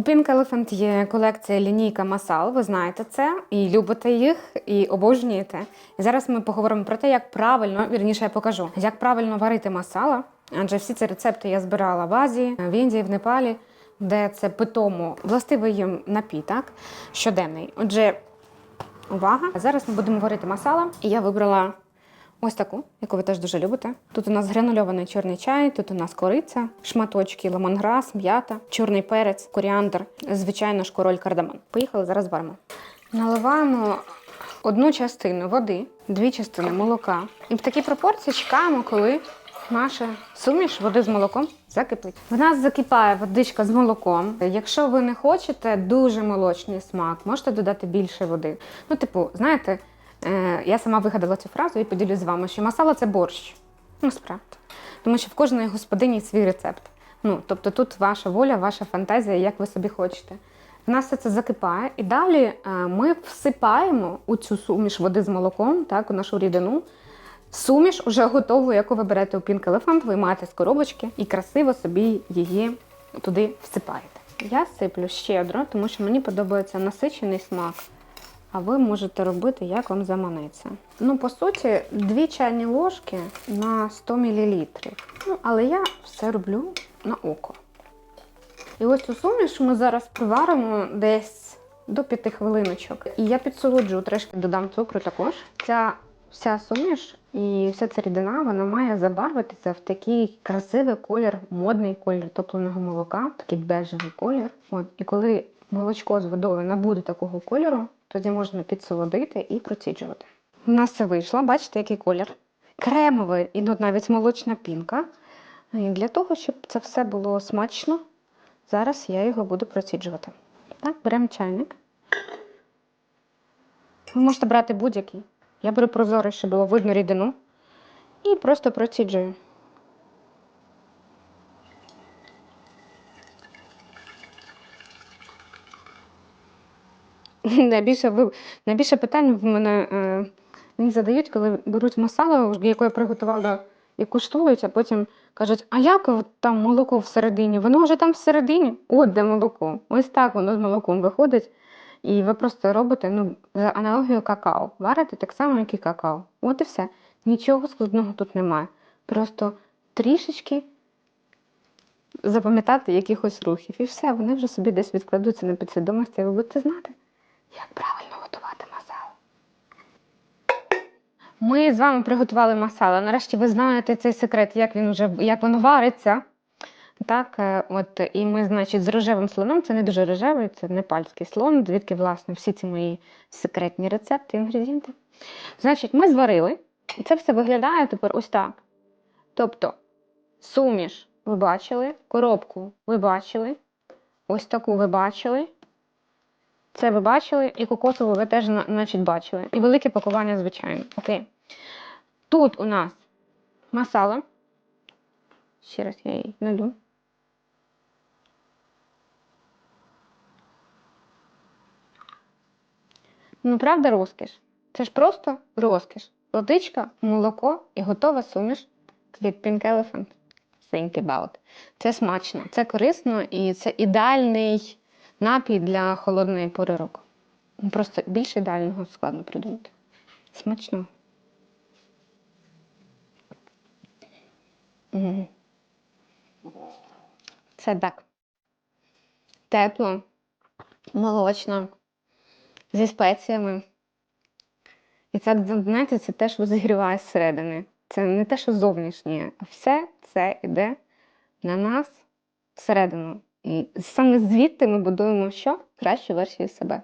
У Pink Elephant є колекція лінійка масал, ви знаєте це, і любите їх, і обожнюєте. І зараз ми поговоримо про те, як правильно, вірніше, я покажу, як правильно варити масала. Адже всі ці рецепти я збирала в Азії, в Індії, в Непалі, де це питомо властивий їм напій? Щоденний. Отже, увага! Зараз ми будемо варити масала, і я вибрала Ось таку, яку ви теж дуже любите. Тут у нас гранульований чорний чай, тут у нас кориця, шматочки, лемонграс, м'ята, чорний перець, коріандр, звичайно ж король кардамон. Поїхали, зараз варимо. Наливаємо одну частину води, дві частини молока. І в такій пропорції чекаємо, коли наша суміш води з молоком закипить. В нас закипає водичка з молоком. Якщо ви не хочете дуже молочний смак, можете додати більше води. Ну, типу, знаєте. Е, Я сама вигадала цю фразу і поділюсь з вами, що масала це борщ. Ну, справді. Тому що в кожної господині свій рецепт. Ну, тобто тут ваша воля, ваша фантазія, як ви собі хочете. В нас все це закипає, і далі е, ми всипаємо у цю суміш води з молоком, так, у нашу рідину. Суміш уже готову, яку ви берете у Pink Elephant, виймаєте з коробочки і красиво собі її туди всипаєте. Я сиплю щедро, тому що мені подобається насичений смак. А ви можете робити, як вам заманеться. Ну, по суті, дві чайні ложки на 100 мл. Ну, але я все роблю на око. І ось цю суміш ми зараз приваримо десь до 5 хвилиночок. І я підсолоджу, трішки додам цукру також. Ця вся суміш і вся ця рідина вона має забарвитися в такий красивий колір, модний колір топленого молока, такий бежевий колір. От, і коли молочко з водою набуде такого кольору, тоді можна підсолодити і проціджувати. У нас це вийшло, бачите, який колір? Кремовий і тут навіть молочна пінка. І для того, щоб це все було смачно, зараз я його буду проціджувати. Так, беремо чайник. Ви можете брати будь-який. Я беру прозорий, щоб було видно рідину. І просто проціджую. Найбільше, найбільше питань в мене е, мені задають, коли беруть масало, яке я приготувала і куштують, а потім кажуть, а як там молоко всередині? Воно вже там всередині. От де молоко. Ось так воно з молоком виходить. І ви просто робите ну, за аналогією какао. Варите так само, як і какао. От і все. Нічого складного тут немає. Просто трішечки запам'ятати якихось рухів. І все, вони вже собі десь відкладуться на підсвідомості, і ви будете знати, як правильно готувати масало. Ми з вами приготували масало. Нарешті ви знаєте цей секрет, як він уже як воно вариться. Так, е, от, і ми, значить, з рожевим слоном, це не дуже рожевий, це непальський слон, звідки, власне, всі ці мої секретні рецепти, інгредієнти. Значить, ми зварили, і це все виглядає тепер ось так. Тобто, суміш ви бачили, коробку ви бачили, ось таку ви бачили. Це ви бачили, і кокосову ви теж, значить, бачили. І велике пакування, звичайно. Окей. Тут у нас масало. Ще раз я її налю. Ну, правда, розкіш. Це ж просто розкіш. Водичка, молоко і готова суміш від Pink Elephant. Think about. Це смачно, це корисно і це ідеальний напій для холодної пори року. Ну, Просто більше ідеального складно придумати. Смачно. Це так. Тепло, молочно, зі спеціями. І це, знаєте, це те, що зігріває зсередини. Це не те, що зовнішнє, а все це йде на нас всередину. Саме звідти ми будуємо що? Кращу версію себе.